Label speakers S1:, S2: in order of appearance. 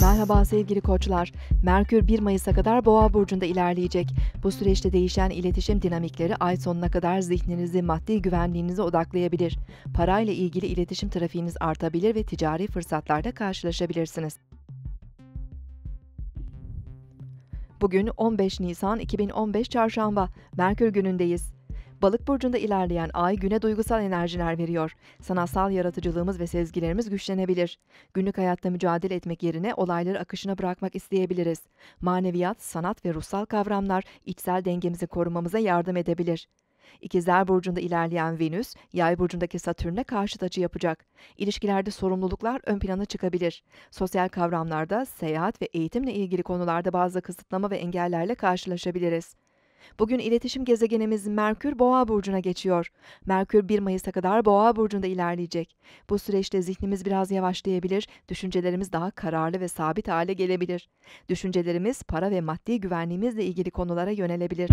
S1: Merhaba sevgili koçlar. Merkür 1 Mayıs'a kadar Boğa burcunda ilerleyecek. Bu süreçte değişen iletişim dinamikleri ay sonuna kadar zihninizi maddi güvenliğinize odaklayabilir. Parayla ilgili iletişim trafiğiniz artabilir ve ticari fırsatlarla karşılaşabilirsiniz. Bugün 15 Nisan 2015 Çarşamba. Merkür günündeyiz. Balık burcunda ilerleyen ay güne duygusal enerjiler veriyor. Sanatsal yaratıcılığımız ve sezgilerimiz güçlenebilir. Günlük hayatta mücadele etmek yerine olayları akışına bırakmak isteyebiliriz. Maneviyat, sanat ve ruhsal kavramlar içsel dengemizi korumamıza yardım edebilir. İkizler burcunda ilerleyen Venüs, Yay burcundaki Satürn'e karşıt açı yapacak. İlişkilerde sorumluluklar ön plana çıkabilir. Sosyal kavramlarda, seyahat ve eğitimle ilgili konularda bazı kısıtlama ve engellerle karşılaşabiliriz. Bugün iletişim gezegenimiz Merkür Boğa burcuna geçiyor. Merkür 1 Mayıs'a kadar Boğa burcunda ilerleyecek. Bu süreçte zihnimiz biraz yavaşlayabilir, düşüncelerimiz daha kararlı ve sabit hale gelebilir. Düşüncelerimiz para ve maddi güvenliğimizle ilgili konulara yönelebilir.